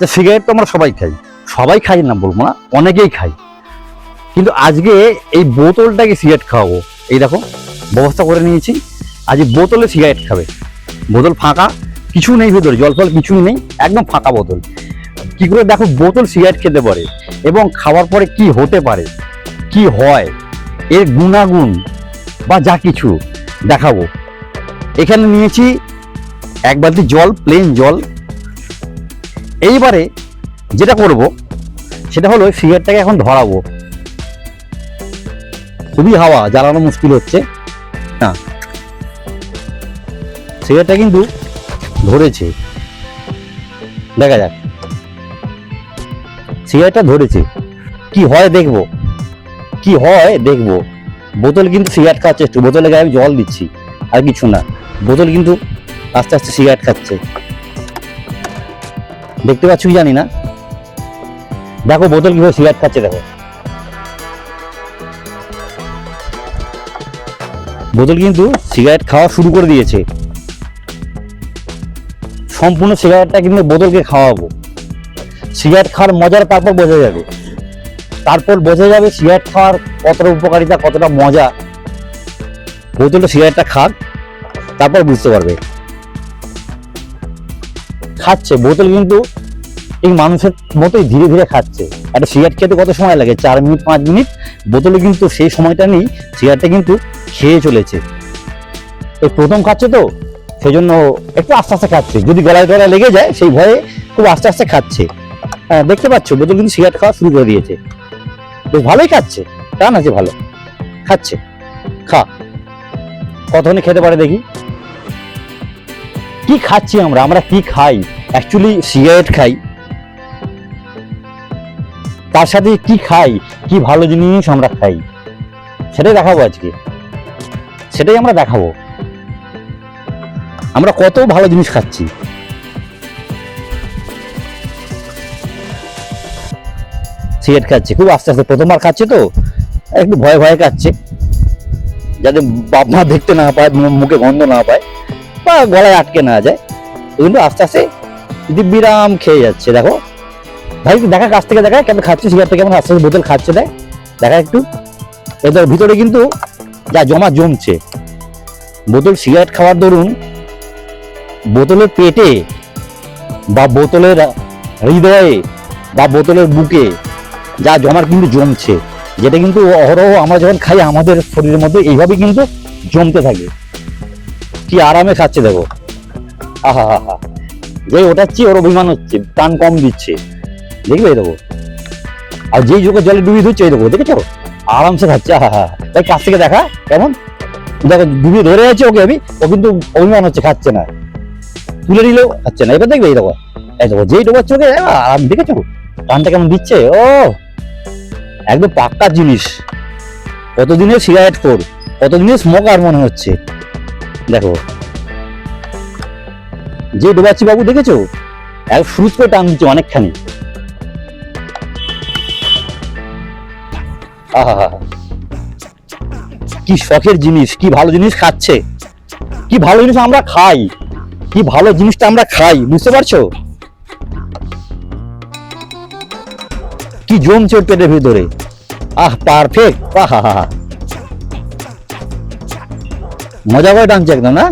যে সিগারেট তো আমরা সবাই খাই। সবাই খাই না বলব না, অনেকেই খাই। কিন্তু আজকে এই বোতলটাকে সিগারেট খাওয়াবো। এই দেখো, ব্যবস্থা করে নিয়েছি। আজ বোতলে সিগারেট খাবে। বোতল ফাঁকা, কিছু নেই ভেতরে, জল ফল কিছুই নেই, একদম ফাঁকা বোতল। কি করে দেখো, বোতল সিগারেট খেতে পারে এবং খাওয়ার পরে কি হতে পারে, কি হয়, এর গুণাগুণ বা যা কিছু দেখাবো। এখানে নিয়েছি এক বালতি জল প্লেন জল। এইবারে যেটা করব, সেটা হলো সিগারেটটাকে এখন ধরাবো। খুবই হাওয়া, জ্বালানো মুশকিল হচ্ছে। না। সিগারেটটা কিন্তু ধরেছে। দেখা যাক। সিগারেটটা ধরেছে। কি হয় দেখব। কি হয় দেখব। বোতল কিন্তু সিগারেট খাচ্ছে একটু বোতলে গায়ে আমি জল দিচ্ছি। আর কিছু না। বোতল কিন্তু আস্তে আস্তে সিগারেট খাচ্ছে দেখতে পাচ্ছ কি জানি না? দেখো, বোতল কীভাবে সিগারেট খাচ্ছে, দেখো। বোতল কিন্তু সিগারেট খাওয়া শুরু করে দিয়েছে। সম্পূর্ণ সিগারেটটা কিন্তু বোতলকে খাওয়াবো। সিগারেট খাওয়ার মজার তারপর বোঝা যাবে। তারপর বোঝা যাবে সিগারেট খাওয়ার কতটা উপকারিতা, কতটা মজা। বোতলটা সিগারেটটা খাক, তারপর বুঝতে পারবে। খাচ্ছে, বোতল কিন্তু এই মানুষের মতোই ধীরে ধীরে খাচ্ছে। একটা সিগারেট খেতে কত সময় লাগে? চার মিনিট, পাঁচ মিনিট? বোতলে কিন্তু সেই সময়টা নেই সিগারেটটা কিন্তু খেয়ে চলেছে। এই প্রথম খাচ্ছে তো সেই জন্য একটু আস্তে আস্তে খাচ্ছে। যদি গলায় গলায় লেগে যায়, সেই ভয়ে খুব আস্তে আস্তে খাচ্ছে। হ্যাঁ দেখতে পাচ্ছ, বোতল কিন্তু সিগারেট খাওয়া শুরু করে দিয়েছে। বেশ ভালোই খাচ্ছে টান আছে ভালো। খাচ্ছে, খা। কতক্ষণে খেতে পারে দেখি? কি খাচ্ছি আমরা? আমরা কি খাই? অ্যাকচুয়ালি সিগারেট খাই। তার সাথে কি খাই? কি ভালো জিনিস আমরা খাই? সেটাই দেখাবো আজকে। সেটাই আমরা দেখাবো। আমরা কত ভালো জিনিস খাচ্ছি। সিগারেট খাচ্ছে। খুব আস্তে আস্তে প্রথমবার খাচ্ছে তো। একটু ভয়ে ভয়ে খাচ্ছে। যাতে বাপ মা দেখতে না পায় মুখে গন্ধ না পায়। বা গলায় আটকে না যায়। কিন্তু আস্তে আস্তে দিব্যিরাম খেয়ে যাচ্ছে, দেখো। ভাই দেখা কাছ থেকে দেখা কেমন খাচ্ছে, সিগারেটটা কেমন আস্তে আস্তে বোতল খাচ্ছে দেয় দেখা একটু। এদের ভিতরে কিন্তু যা জমা জমছে। বোতল, সিগারেট খাওয়ার দরুন বোতলের পেটে বা বোতলের হৃদয়ে বা বোতলের বুকে যা জমার কিন্তু জমছে। যেটা কিন্তু অহরহ আমরা যখন খাই, আমাদের শরীরের মধ্যে এইভাবে কিন্তু জমতে থাকে। কি আরামে খাচ্ছে দেখো। আহা, হা হা। যে ওঠাচ্ছি, ওর অভিমান হচ্ছে, টান কম দিচ্ছে। দেখবে দেখো। আর যেই যুগে জলে ডুবিয়ে ধরছে, এই দেখো, দেখেছ? আরামসে খাচ্ছে, আহা, হা তাই কাছ থেকে দেখা, কেমন? দেখো, ডুবিয়ে ধরে আছে ওকে আমি, ও কিন্তু অভিমান হচ্ছে, খাচ্ছে না। তুলে নিলেও খাচ্ছে না। এবার দেখবে এই দেখো। এই দেখো, যেই ডোবাচ্ছে ওকে আরাম, দেখেছ? টানটা কেমন দিচ্ছে? ও, একদম পাক্কা জিনিস। কতদিনের সিগারেট খোর কতদিনের স্মোকার মনে হচ্ছে? দেখো। যে ডোবাচ্ছি বাবু দেখেছ? এক ফ্রুজ করে টান দিচ্ছে অনেকখানি কি শখের জিনিস, কি ভালো জিনিস খাচ্ছে। কি ভালো জিনিস আমরা খাই। কি ভালো জিনিসটা আমরা খাই, বুঝতে পারছ? কি জমছে পেটের ভিতরে। আহ পারফেক্ট আহা হা হা মজা করে টানছে একদম, না?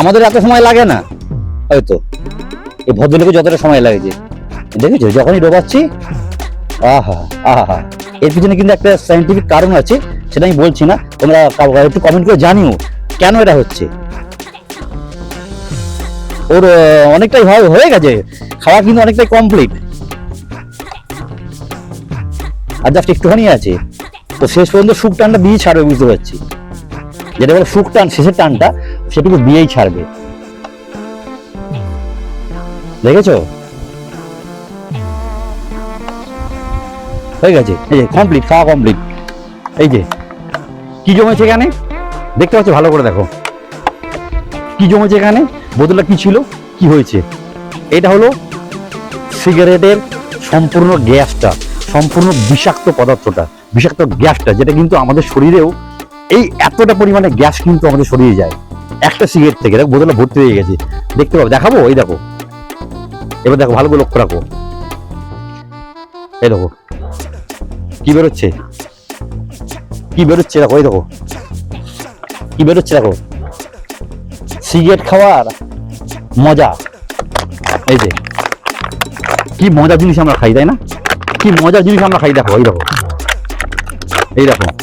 আমাদের এত সময় লাগে না। হয়তো এই ভদ্রলোকে যতটা সময় লাগছে দেখেছ? যখনই ডোবাচ্ছি, আহা আহা। এর পিছনে কিন্তু একটা সাইন্টিফিক কারণ আছে, সেটা আমি বলছি না। তোমরা একটু কমেন্ট করে জানিও কেন এটা হচ্ছে। ওর অনেকটাই হয়, হয়ে গেছে। খাওয়া কিন্তু অনেকটাই কমপ্লিট আর জাস্ট একটুখানি আছে। তো শেষ পর্যন্ত সুখ টানটা দিয়ে ছাড়বে, বুঝতে পারছি। যেটা বলে সুখ টান, শেষের টানটা, সেটুকু দিয়েই ছাড়বে। দেখেছ? হয়ে গেছে। এই যে কমপ্লিট খাওয়া কমপ্লিট এই যে, কি জমেছে এখানে? দেখতে পাচ্ছ, ভালো করে দেখো। কি জমেছে এখানে? বোতলটা কি ছিল? কি হয়েছে? এটা হলো সিগারেটের সম্পূর্ণ গ্যাসটা, সম্পূর্ণ বিষাক্ত পদার্থটা, বিষাক্ত গ্যাসটা, যেটা কিন্তু আমাদের শরীরেও এই এতটা পরিমাণে গ্যাস কিন্তু আমাদের সরিয়ে যায়। একটা সিগারেট থেকে, দেখো বোতলটা ভর্তি হয়ে গেছে। দেখতে পাবো, দেখাবো? এই দেখো। এবার দেখো, ভালো করে লক্ষ্য রাখো। এই দেখো। কি বেরোচ্ছে? কি বেরোচ্ছে? দেখো, এই দেখো। কি বেরোচ্ছে, দেখো? সিগারেট খাওয়ার মজা। এই যে। কি মজার জিনিস আমরা খাই, তাই না? কি মজার জিনিস আমরা খাই, দেখো, এই দেখো। এই দেখো।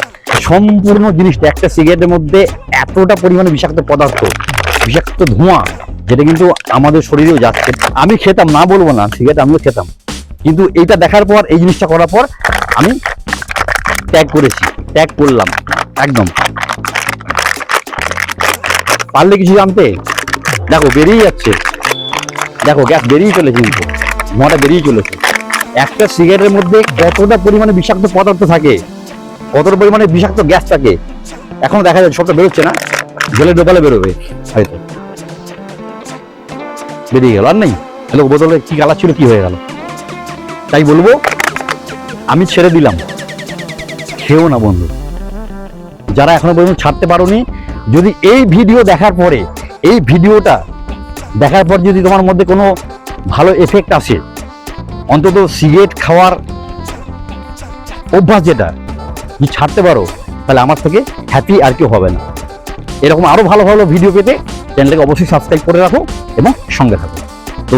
সম্পূর্ণ জিনিসটা, একটা সিগারেটের মধ্যে এতটা পরিমাণে বিষাক্ত পদার্থ, বিষাক্ত ধোঁয়া, যেটা কিন্তু আমাদের শরীরেও যাচ্ছে। আমি খেতাম, না বলব না, সিগারেট আমিও খেতাম। কিন্তু এইটা দেখার পর, এই জিনিসটা করার পর আমি ত্যাগ করেছি, ত্যাগ করলাম, একদম। পারলে কিছু জানতে? দেখো বেরিয়ে যাচ্ছে। দেখো, গ্যাস বেরিয়ে চলেছে কিন্তু, ধোঁয়াটা বেরিয়ে চলেছে। একটা সিগারেটের মধ্যে কতটা পরিমাণে বিষাক্ত পদার্থ থাকে? কতটা পরিমাণে বিষাক্ত গ্যাস থাকে, এখন দেখা যাচ্ছে, সবটা বেরোচ্ছে না। জলে ডোবালে বেরোবে। হয়তো বেরিয়ে গেল, আর নেই। হ্যালো বোতলে কি কালার ছিল, কি হয়ে গেল? তাই বলব, আমি ছেড়ে দিলাম। খেও না, বন্ধু। যারা এখনও পর্যন্ত ছাড়তে পারোনি, যদি এই ভিডিও দেখার পরে, এই ভিডিওটা দেখার পর যদি তোমার মধ্যে কোনো ভালো এফেক্ট আসে, অন্তত সিগারেট খাওয়ার অভ্যাস যেটা যদি ছাড়তে পারো, তাহলে আমার থেকে হ্যাপি আর কেউ হবে না। এরকম আরও ভালো ভালো ভিডিও পেতে চ্যানেলটাকে অবশ্যই সাবস্ক্রাইব করে রাখো এবং সঙ্গে থাকো। তো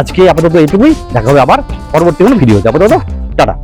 আজকে আপাতত এটুকুই দেখা হবে আবার পরবর্তী কোনো ভিডিওতে আপাতত টাটা।